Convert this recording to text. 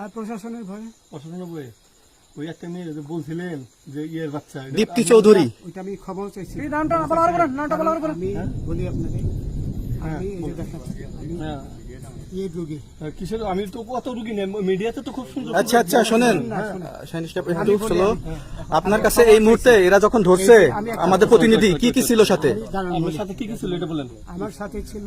আর প্রশাসনের ভয়ে? প্রশাসনের বইয়ে ওই একটা মেয়ে যে বলছিলেন যে ইয়ের বাচ্চা দীপ্তি চৌধুরী। ওইটা আমি খবর চাইছি। নামটা বলার করেন নামটা বলার করেন আমি বলি আপনাকে আমি এই যে দেখাচ্ছি আমি হ্যাঁ। এই রোগী। কিসের? আমি তো কত রুগী নেই মিডিয়াতে তো খুব সুন্দর আচ্ছা আচ্ছা শোনেন। একটু স্লো আপনার কাছে এই মুহূর্তে এরা যখন ধরছে আমাদের প্রতিনিধি কি কি ছিল সাথে? বলি। সাথে কি কি ছিল এটা বলেন। আমার সাথে ছিল